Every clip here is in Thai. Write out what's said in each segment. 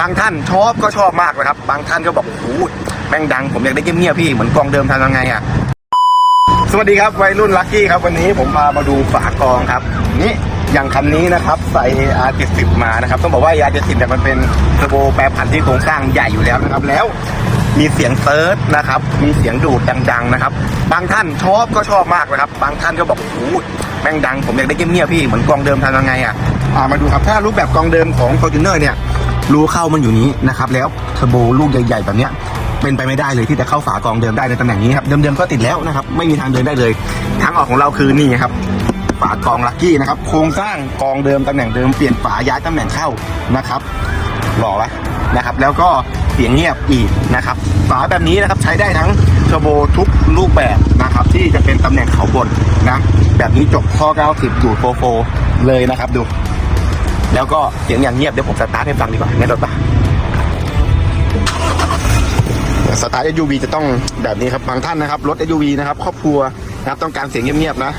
บางท่านชอบก็ชอบมากนะครับ บางท่านก็บอกโอ้โหแม่งดังผมอยากได้เงียบๆพี่เหมือนกองเดิมทำยังไงอะสวัสดีครับวัยรุ่นลัคกี้ครับวันนี้ผมพามาดูฝากองครับ นี่อย่างคันนี้นะครับใส่ R70 มานะครับ ต้องบอกว่า R70 เนี่ยมันเป็นเทอร์โบแปรผันที่โครงสร้างใหญ่อยู่แล้วนะครับแล้วมีเสียงเซิร์ชนะครับ มีเสียงดูดดังๆนะครับ บางท่านชอบก็ชอบมากนะครับ บางท่านก็บอกโอ้โหแม่งดัง ผมอยากได้เงียบๆพี่เหมือนกองเดิมทำยังไงอะมาดูครับ ถ้ารูปแบบกองเดิมของ f o r t u n e r เนี่ย รูเข้ามันอยู่นี้นะครับแล้วเทอร์โบลูกใหญ่ ๆ แบบเนี้ยเป็นไปไม่ได้เลยที่จะเข้าฝากองเดิมได้ในตำแหน่งนี้ครับเดิมๆก็ติดแล้วนะครับไม่มีทางเดินได้เลยทางออกของเราคือนี่ครับฝากองลักกี้นะครับโครงสร้างกองเดิมตำแหน่งเดิมเปลี่ยนฝาย้ายตำแหน่งเข้านะครับหล่อปะนะครับแล้วก็เสียงเงียบอีกนะครับฝาแบบนี้นะครับใช้ได้ทั้งเทอร์โบทุกรูปแบบนะครับที่จะเป็นตำแหน่งเขาบนนะแบบนี้จบข้อ 90ดูดโฟโฟเลยนะครับดู แล้วก็เสียงอย่างเงียบเดี๋ยวผมสตาร์ทให้ฟังดีกว่าในรถปะสไตล์ SUV จะต้องแบบนี้ครับบางท่านนะครับ รถ SUV นะครับ ครอบครัวนะครับต้องการเสียงเงียบๆนะ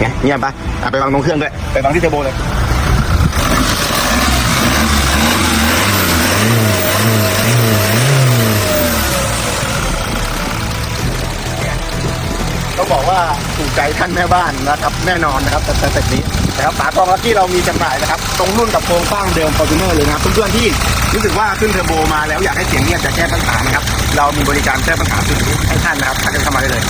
ไงเงียบปะไปฟังตรงเครื่องด้วยไปฟังที่เทอร์โบเลย ว่าถูกใจท่านแม่บ้านนะครับ แน่นอนนะครับแต่แต่แตนี้นะครับฝากองลักกี้เรามีจำหน่ายนะครับ ตรงรุ่นกับโครงสร้างเดิมฟอร์จูเนอร์เลยนะครับเพื่อนๆที่รู้สึกว่าขึ้นเทอร์โบมาแล้วอยากให้เสียงเงียบจะแก้ปัญหานะครับ เรามีบริการแก้ปัญหาสิ่งนี้ให้ท่านนะครับท่านจะเข้ามาได้เลย